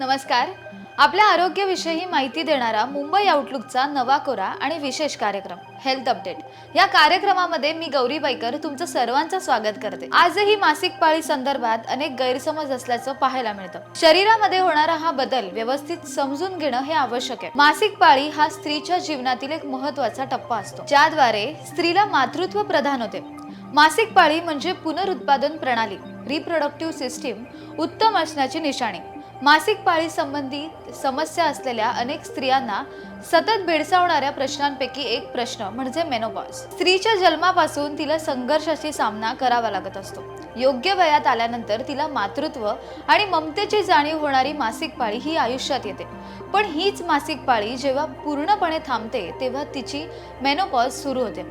नमस्कार. आपल्या आरोग्याविषयी माहिती देणारा मुंबई आउटलुकचा नवा कोरा आणि विशेष कार्यक्रम हेल्थ अपडेट या कार्यक्रमामध्ये मी गौरी बाईकर तुमचं सर्वांचं स्वागत करते. आजही मासिक पाळी संदर्भात अनेक गैरसमज असल्याचं पाहायला मिळतं. शरीरामध्ये होणारा हा बदल व्यवस्थित समजून घेणं हे आवश्यक आहे. मासिक पाळी हा स्त्रीच्या जीवनातील एक महत्त्वाचा टप्पा असतो ज्याद्वारे स्त्रीला मातृत्व प्रधान होते. मासिक पाळी म्हणजे पुनरुत्पादन प्रणाली रिप्रोडक्टिव्ह सिस्टीम उत्तम असण्याची निशाणी. मासिक पाळी संबंधी समस्या असलेल्या अनेक स्त्रियांना सतत भेडसावणाऱ्या प्रश्नांपैकी एक प्रश्न म्हणजे मेनोपॉज स्त्रीच्या जन्मापासून तिला संघर्षाशी सामना करावा लागत असतो. योग्य वयात आल्यानंतर तिला मातृत्व आणि ममतेची जाणीव होणारी मासिक पाळी ही आयुष्यात येते. पण हीच मासिक पाळी जेव्हा पूर्णपणे थांबते तेव्हा तिची मेनोपॉज सुरू होते.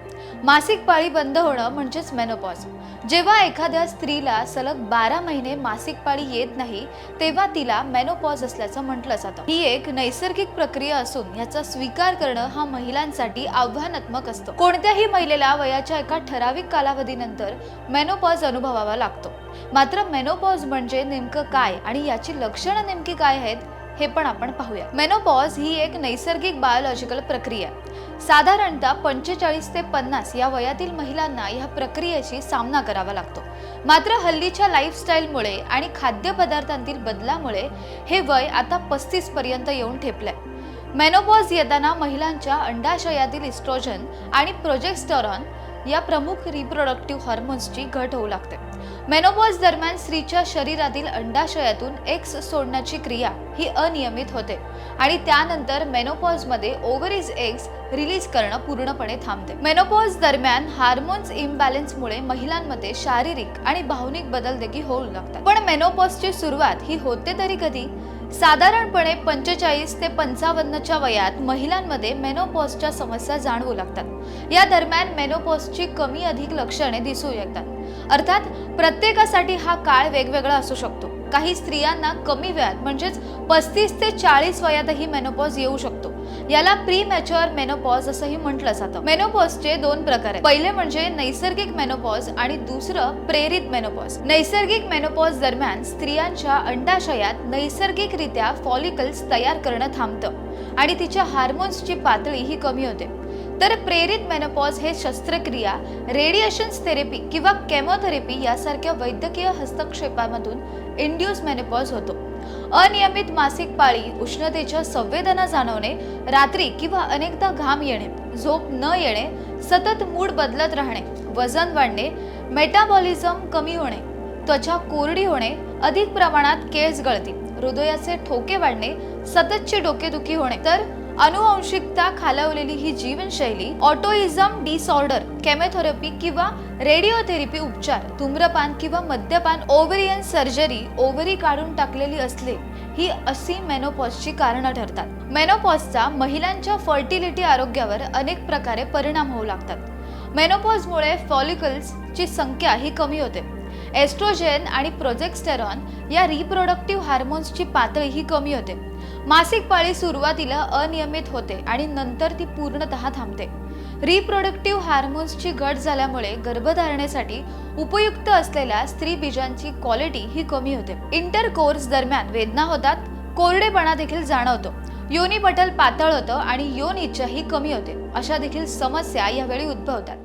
मासिक पाळी बंद होणं म्हणजेच मेनोपॉज जेव्हा एखाद्या स्त्रीला सलग बारा महिने मासिक पाळी येत नाही तेव्हा तिला मेनोपॉज असल्याचं म्हटलं जातं. ही एक नैसर्गिक प्रक्रिया असून याचा स्वीकार करणं हा महिलांसाठी आव्हानात्मक असतं. कोणत्याही महिलेला वयाच्या एका ठराविक कालावधीनंतर मेनोपॉज अनुभवावा लागतो. मात्र मेनोपॉज म्हणजे नेमकं काय आणि याची लक्षणं नेमकी काय आहेत हे पण आपण पाहूया मेनोपॉज ही एक नैसर्गिक बायोलॉजिकल प्रक्रिया आहे. साधारणतः पंचेचाळीस ते पन्नास या वयातील महिलांना या प्रक्रियेशी सामना करावा लागतो. मात्र हल्लीच्या लाईफस्टाईलमुळे आणि खाद्यपदार्थांतील बदलामुळे हे वय आता पस्तीस पर्यंत येऊन ठेपलंय. मेनोपॉज येताना महिलांच्या अंडाशयातील इस्ट्रोजन आणि प्रोजेक्स्टरॉन या प्रमुख रिप्रोडक्टिव्ह हॉर्मोन्सची घट होऊ लागते. मेनोपॉज दरम्यान स्त्रीच्या शरीरातील अंडाशयातून एक्स सोडण्याची क्रिया ही अनियमित होते आणि त्यानंतर मेनोपॉजमध्ये ओव्हरीज एक्स रिलीज करणं पूर्णपणे थांबते. मेनोपॉज दरम्यान हार्मोन्स इम्बॅलन्समुळे महिलांमध्ये शारीरिक आणि भावनिक बदल देखील होऊ लागतात. पण मेनोपॉजची सुरुवात ही होते तरी कधी? साधारणपणे पंचेचाळीस ते पंचावन्नच्या वयात महिलांमध्ये मेनोपॉजच्या समस्या जाणवू लागतात. या दरम्यान मेनोपॉजची कमी अधिक लक्षणे दिसू येतात. अर्थात प्रत्येकासाठी हा काळ वेगवेगळा असू शकतो. काही स्त्रियांना कमी वयात म्हणजेच पस्तीस ते चाळीस वयातही मेनोपॉज येऊ शकतो. याला प्री मॅच्युअर मेनोपॉज असंही म्हटलं जातं. मेनोपॉजचे दोन प्रकार आहेत. पहिले म्हणजे नैसर्गिक मेनोपॉज आणि दुसरं प्रेरित मेनोपॉज नैसर्गिक मेनोपॉज दरम्यान स्त्रियांच्या अंडाशयात नैसर्गिकरित्या फॉलिकल्स तयार करणं थांबतं. आणि तिच्या हार्मोन्सची पातळी ही कमी होते. तर प्रेरित मेनोपॉज हे शस्त्रक्रिया रेडिएशन थेरपी किंवा केमोथेरपी यासारख्या वैद्यकीय हस्तक्षेपामधून इंड्यूस मेनोपॉज होतो. अनियमित मासिक पाळी उष्णतेच्या संवेदना जाणवणे रात्री किंवा अनेकदा घाम येणे झोप न येणे सतत मूड बदलत राहणे वजन वाढणे मेटाबॉलिझम कमी होणे त्वचा कोरडी होणे अधिक प्रमाणात केस गळती हृदयाचे ठोके वाढणे सततची डोकेदुखी होणे. तर अनुवंशिकता खालावलेली ही जीवनशैली ऑटोइझम डिसऑर्डर केमोथेरपी किंवा रेडिओथेरपी उपचार धूम्रपान किंवा मद्यपान ओव्हरियन सर्जरी ओव्हरी काढून टाकलेली असले ही असी मेनोपॉजची कारणं ठरतात. मेनोपॉजचा महिलांच्या फर्टिलिटी आरोग्यावर अनेक प्रकारे परिणाम होऊ लागतात. मेनोपॉजमुळे फॉलिकल्सची संख्या ही कमी होते. एस्ट्रोजेन आणि प्रोजेक्स्टेरॉन या रिप्रोडक्टिव्ह हार्मोन्सची पातळी ही कमी होते. मासिक पाळी सुरुवातीला अनियमित होते आणि नंतर ती पूर्णतः थांबते. रिप्रोडक्टिव्ह हार्मोन्सची घट झाल्यामुळे गर्भधारणेसाठी उपयुक्त असलेल्या स्त्री बीजांची क्वालिटी ही कमी होते. इंटरकोर्स दरम्यान वेदना होतात कोरडेपणा देखील जाणवतो योनी पटल पातळ होतं आणि योन इच्छाही कमी होते. अशा देखील समस्या यावेळी उद्भवतात.